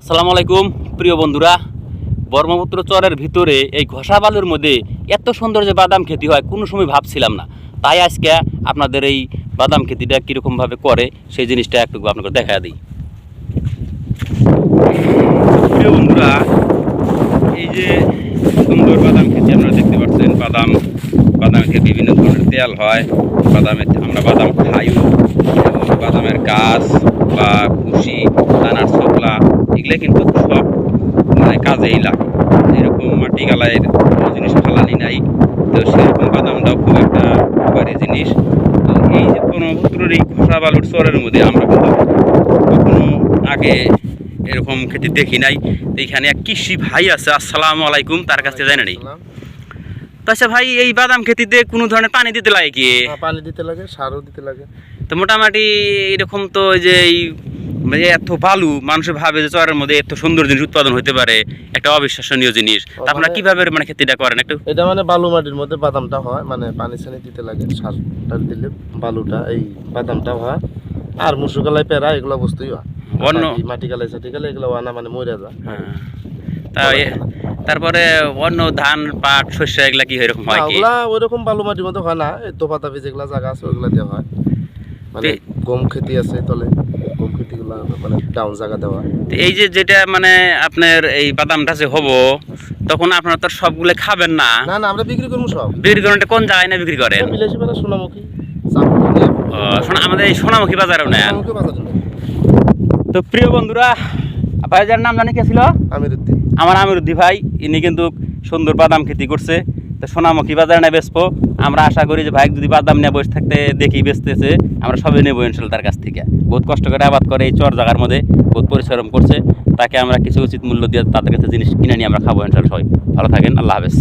আসসালামু আলাইকুম, প্রিয় বন্ধুরা। ব্রহ্মপুত্র চরের ভিতরে এই ঘষা বালুর মধ্যে এত সুন্দর যে বাদাম খেতি হয়, কোনো সময় ভাবছিলাম না। তাই আজকে আপনাদের এই বাদাম খেতিটা কীরকমভাবে করে, সেই জিনিসটা একটু আপনাকে দেখা দিই। প্রিয় বন্ধুরা, এই যে সুন্দর বাদাম খেতি আপনারা দেখতে পাচ্ছেন, বাদাম বাদাম থেকে বিভিন্ন ধরনের তেল হয়। বাদামের, আমরা বাদাম খাইও। বাদামের গাছ বা ভুসি এগুলো কিন্তু সব মানে কাজেই লাগে। যেরকম মাটি গালায় কোনো জিনিস ফালানি নাই তো সেরকম বাদামটাও খুব একটা উপকারী জিনিস। তো এই যে ব্রহ্মপুত্রের এই খোসা বালুর চরের মধ্যে আমরা কিন্তু কখনো আগে এরকম খেতে দেখি নাই। তো এইখানে এক কৃষি ভাই আছে আসসালামু আলাইকুম তার কাছে জানি নাই তো আচ্ছা ভাই এই বাদাম খেতিতে কোনো ধরনের পানি দিতে লাগে কি? পানি দিতে লাগে সারও দিতে লাগে। তো মোটামুটি এরকম তো যে এই মানে এত বালু মানুষের ভাবে যে চরের মধ্যে এত সুন্দর জিনিস উৎপাদন হতে পারে একটা অবিশ্বাসনীয় জিনিস। আপনারা মানে- কীভাবে মানে খেতিটা করেন? একটু এটা মানে বালু মাটির মধ্যে বাদামটা হয় মানে পানি সানি দিতে লাগে সারটা দিলে বালুটা এই বাদামটা হয়। আর মুসুকালাই পেরা এগুলো বস্তুই হয়। অন্য মাটি- গালাই সাটি গালাই এগুলো আনা মানে মরে যায়। হ্যাঁ। তা তারপরে অন্য ধান পাট শস্য এগুলা কি এরকম হয় কি? ওগুলা ওইরকম বালু মাটির মধ্যে হয় না এই দোপাতাপি যেগুলা জায়গা আছে ওগুলা দেওয়া হয়। মানে গম খেতি আছে তলে। মানে ডাউন জায়গা দেওয়া। তো এই যে যেটা মানে আপনার এই বাদামটা যে হব তখন আপনারা তো সবগুলো খাবেন না। না না আমরা বিক্রি করব সব। বিক্রি করেন কোন জায়গায় না বিক্রি করেন? বিলাসী পাড়া সোনামুখী। আমাদের এই বাজারেও। তো প্রিয় বন্ধুরা ভাইজার নাম জানি কে ছিল? আমির আমিরুদ্দি ভাই ইনি কিন্তু সুন্দর বাদাম খেতি করছে। তো সোনামুখী বাজারে না আমরা আশা করি যে ভাই যদি বাদাম নিয়ে বসে থাকতে দেখি বেচতেছে, আমরা সবাই নেব ইনশাল্লাহ তার কাছ থেকে। বহুত কষ্ট করে আবাদ করে এই চর জায়গার মধ্যে, বহুত পরিশ্রম করছে। তাকে আমরা কিছু উচিত মূল্য দিয়ে তাদের কাছে জিনিস কিনে নিয়ে আমরা খাব ইনশাল্লাহ সবাই। ভালো থাকেন, আল্লাহ হাফেজ।